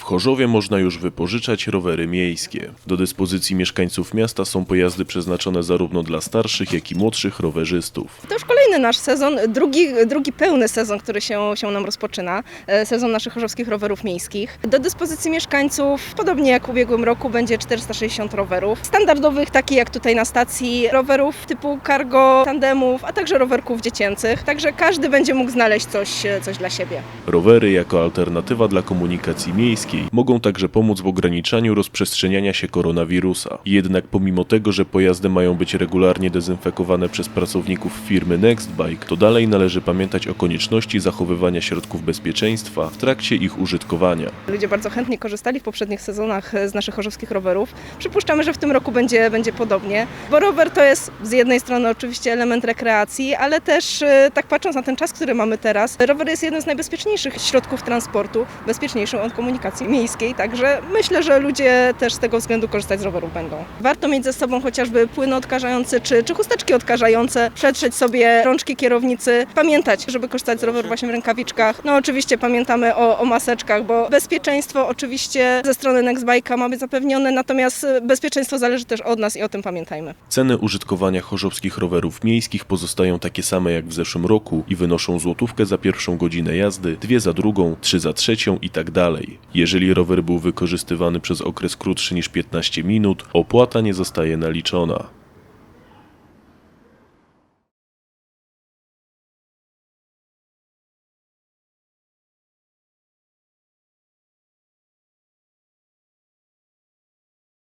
W Chorzowie można już wypożyczać rowery miejskie. Do dyspozycji mieszkańców miasta są pojazdy przeznaczone zarówno dla starszych, jak i młodszych rowerzystów. To już kolejny nasz sezon, drugi, drugi pełny sezon, który się, się nam rozpoczyna, e, sezon naszych chorzowskich rowerów miejskich. Do dyspozycji mieszkańców, podobnie jak w ubiegłym roku, będzie 460 rowerów. Standardowych, takich jak tutaj na stacji, rowerów typu cargo, tandemów, a także rowerków dziecięcych. Także każdy będzie mógł znaleźć coś, coś dla siebie. Rowery jako alternatywa dla komunikacji miejskiej mogą także pomóc w ograniczaniu rozprzestrzeniania się koronawirusa. Jednak pomimo tego, że pojazdy mają być regularnie dezynfekowane przez pracowników firmy Nextbike, to dalej należy pamiętać o konieczności zachowywania środków bezpieczeństwa w trakcie ich użytkowania. Ludzie bardzo chętnie korzystali w poprzednich sezonach e, z naszych chorzowskich rowerów. Przypuszczamy, że w tym roku będzie, będzie podobnie, bo rower to jest z jednej strony oczywiście element rekreacji, ale też e, tak patrząc na ten czas, który mamy teraz, rower jest jednym z najbezpieczniejszych środków transportu, bezpieczniejszą od komunikacji miejskiej, także myślę, że ludzie też z tego względu korzystać z rowerów będą. Warto mieć ze sobą chociażby płyn odkażający czy, czy chusteczki odkażające, przetrzeć sobie rączki kierownicy, pamiętać, żeby korzystać z roweru właśnie w rękawiczkach. No oczywiście pamiętamy o, o maseczkach, bo bezpieczeństwo oczywiście ze strony Nextbike'a ma być zapewnione, natomiast bezpieczeństwo zależy też od nas i o tym pamiętajmy. Ceny użytkowania chorzowskich rowerów miejskich pozostają takie same jak w zeszłym roku i wynoszą złotówkę za pierwszą godzinę jazdy, dwie za drugą, trzy za trzecią i tak dalej. Jeżeli rower był wykorzystywany przez okres krótszy niż 15 minut, opłata nie zostaje naliczona.